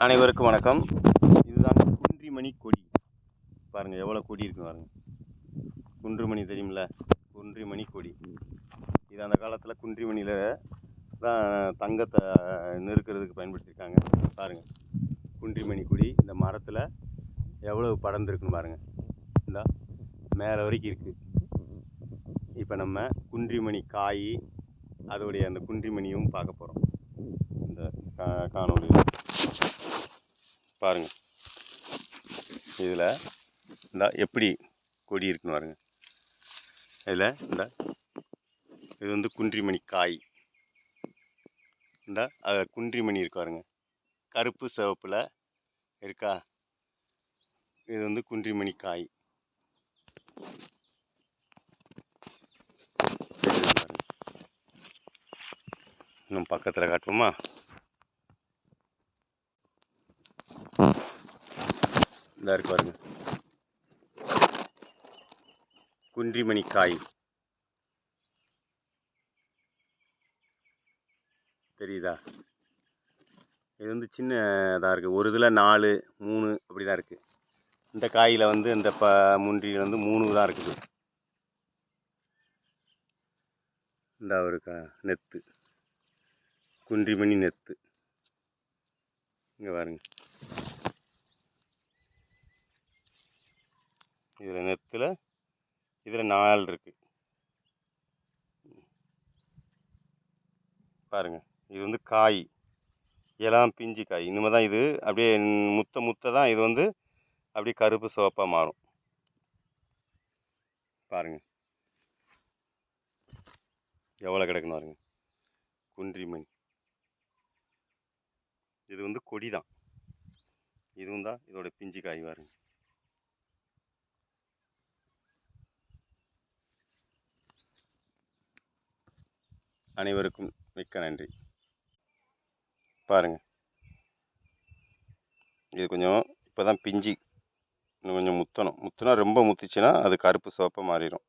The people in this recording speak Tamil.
அனைவருக்கும் வணக்கம். இதுதான் குன்றிமணி கொடி. பாருங்கள் எவ்வளோ கொடி இருக்கு பாருங்கள் குன்றுமணி தெரியுமில்ல குன்றிமணி கொடி. இது அந்த காலத்தில் குன்றிமணியில் தான் தங்கத்தை நெருக்கிறதுக்கு பயன்படுத்தியிருக்காங்க பாருங்கள் குன்றிமணி கொடி இந்த மரத்தில் எவ்வளோ படர்ந்துருக்குன்னு பாருங்கள் இந்த மேலே வரைக்கும் இருக்குது இப்போ நம்ம குன்றிமணி காய் அதோடைய அந்த குன்றிமணியும் பார்க்க போகிறோம் இந்த கா- காணொளியில். பாருங்கள் இதில் இந்த எப்படி கொடி இருக்குன்னு பாருங்க. இதில் இந்த இது வந்து குன்றிமணி காய். இந்த அது குன்றிமணி இருக்கு பாருங்க. கருப்பு சிவப்பில் இருக்கா? இது வந்து குன்றிமணி காய். இன்னும் பக்கத்தில் காட்டுவோமா? இந்த இருக்கு பாருங்க. குன்றிமணி காய் தெரியுதா? இது வந்து சின்ன இதாக இருக்குது ஒரு இதில் நாலு மூணு அப்படி தான் இருக்குது இந்த காயில் வந்து இந்த ப முன்றியில் வந்து மூணு தான் இருக்குது. இந்த ஒரு கா நெத்து. குன்றிமணி நெத்து. இங்கே பாருங்க. இதில் நெத்தில் இதில் நாள் இருக்குது பாருங்க இது வந்து காய். இளம் பிஞ்சு காய். இனிமேல் தான் இது அப்படியே முத்த முத்த தான் இது வந்து அப்படியே கருப்பு சிவப்பாக மாறும். பாருங்கள் எவ்வளோ கிடக்குன்னு பாருங்க. குன்றிமணி இது வந்து கொடி தான் இதுவும் தான் இதோட பிஞ்சு காய் பாருங்க. அனைவருக்கும் மிக்க நன்றி. பாருங்கள் இது கொஞ்சம் இப்போ தான் பிஞ்சு. இன்னும் கொஞ்சம் முத்தணும். முத்தினா ரொம்ப முத்திச்சுன்னா அது கருப்பு சிவப்பாக மாறிடும்.